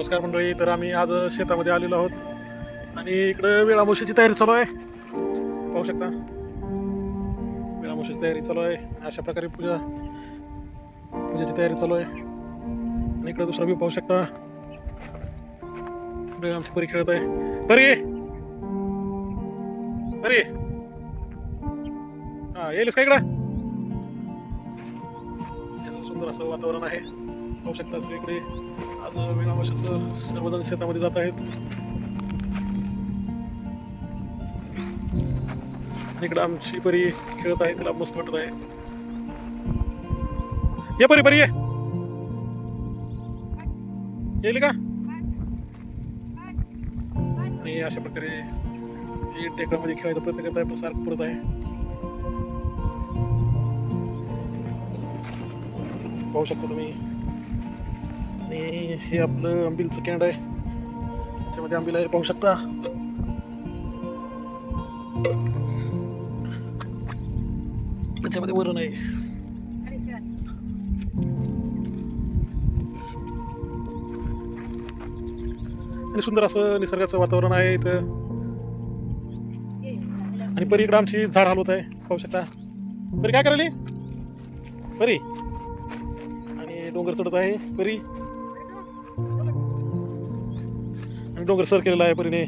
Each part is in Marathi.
नमस्कार मंडळी तर आम्ही आज शेतामध्ये आलेलो आहोत. आणि इकडं वेळामोशीची तयारी चालू आहे. पाहू शकता. वेळामोशीची तयारी चालू आहे. अशा प्रकारे पूजा पूजेची तयारी चालू आहे. आणि इकडं दुसरा व्यू पाहू शकता. आमची परी खेळत आहे. परी! परी! हा येईलच का इकडं? सुंदर असं वातावरण आहे. पाहू शकता इकडे. आज विनामाशाचं सर्वजण शेतामध्ये जात आहेत. इकडं आमची परी खेळत आहे तिला मस्त वाटत आहे. ये परी परी ये. येईल का? आणि अशा प्रकारे हे टेकडामध्ये खेळायचा प्रयत्न करत आहे सारखं परत आहे. पाहू शकता तुम्ही. आणि हे आपलं आंबीलचं कॅन्ड आहे. त्याच्यामध्ये आंबील आहे पाहू शकता. त्याच्यामध्ये वरण आहे. आणि सुंदर असं निसर्गाचं वातावरण आहे इथं. आणि परी इकडं आमची झाड हलवत आहे पाहू शकता. परी काय करायली? परी. आणि डोंगर चढत आहे परी. डोंगर सर केलेला आहे परीने.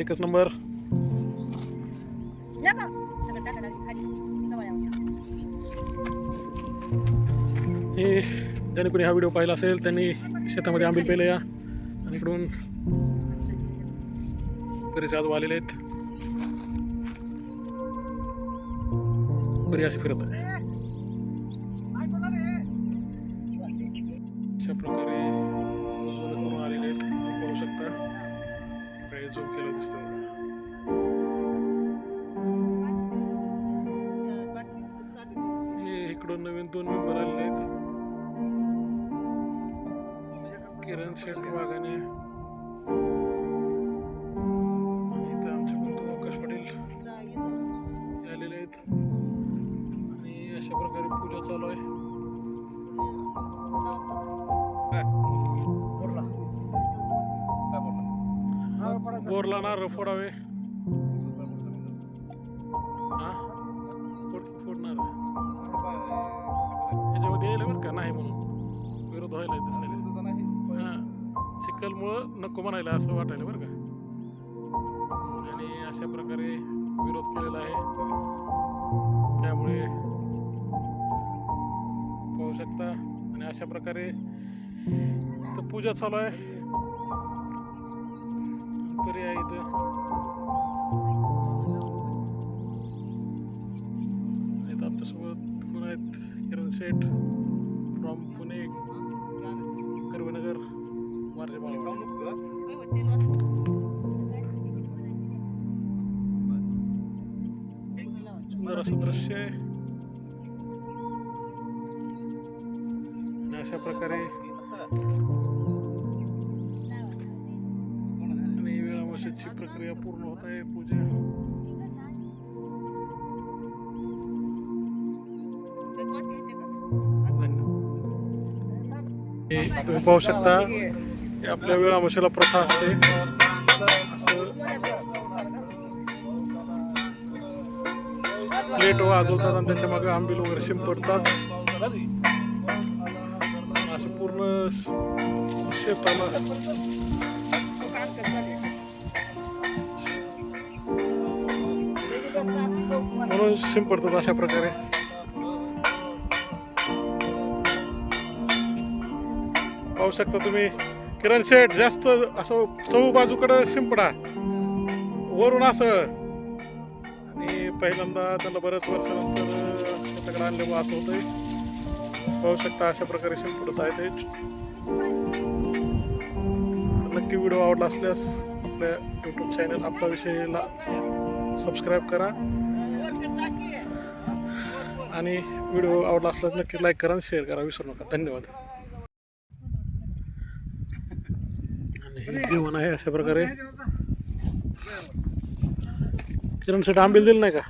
एकच नंबर. हे ज्याने कोणी हा व्हिडिओ पाहिला असेल त्यांनी शेतामध्ये आंबील पेले या. आणि इकडून बरेच आजोबा आलेले आहेत. बरी अशी फिरत आहे. काही झूम केलं दिसतं. हे इकडून नवीन दोन मेंबर आलेले आहेत किरण शेठ वाघाने आणि इथं आमचे बंधू अवकाश पाटील हे आलेले आहेत आणि अशा प्रकारे पूजा चालू आहे बोरला नारळ फोडावे हा फोड फोडणार ह्याच्यामध्ये बरं का नाही म्हणून विरोध व्हायला दिसायला हा चिखलमुळं नको म्हणायला असं वाटायला बरं का आणि अशा प्रकारे विरोध केलेला आहे त्यामुळे पाहू शकता आणि अशा प्रकारे इथं पूजा चालू आहे तरी आहे इथं. आहेत आमच्यासोबत कोण आहेत? किरण शेठ फ्रॉम पुणे कर्वेनगर मार्जे मालवण. सुंदर असं दृश्य आहे. आणि अशा प्रकारे वेळामाशाची प्रक्रिया पूर्ण होत आहे. पूजा हे तुम्ही पाहू शकता आपल्या आपल्या वेळामाशाला प्रथा असते. प्लेट वाजवतात आणि त्याच्यामागे आंबील वगैरे शिंपडतात. असं पूर्ण शेताला म्हणून शिंपडतात अशा प्रकारे. पाहू शकता तुम्ही किरण शेठ जास्त असं चहू बाजूकडं शिंपडा वरून असं. आणि पहिल्यांदा त्याला बऱ्याच वर्षानंतर शेताकडे आणले असं होतंय. पाहू शकता अशा प्रकारे शिंपडत आहे ते. नक्की व्हिडिओ आवडला असल्यास आपल्या यूट्यूब चॅनल आपला विषयला सबस्क्राईब करा. आणि व्हिडिओ आवडला असल्यास नक्की लाईक करा आणि शेअर करा. विसरू नका. धन्यवाद. आणि हे जीवन आहे अशा प्रकारे. किरणसाठी आंबील दिलं नाही का?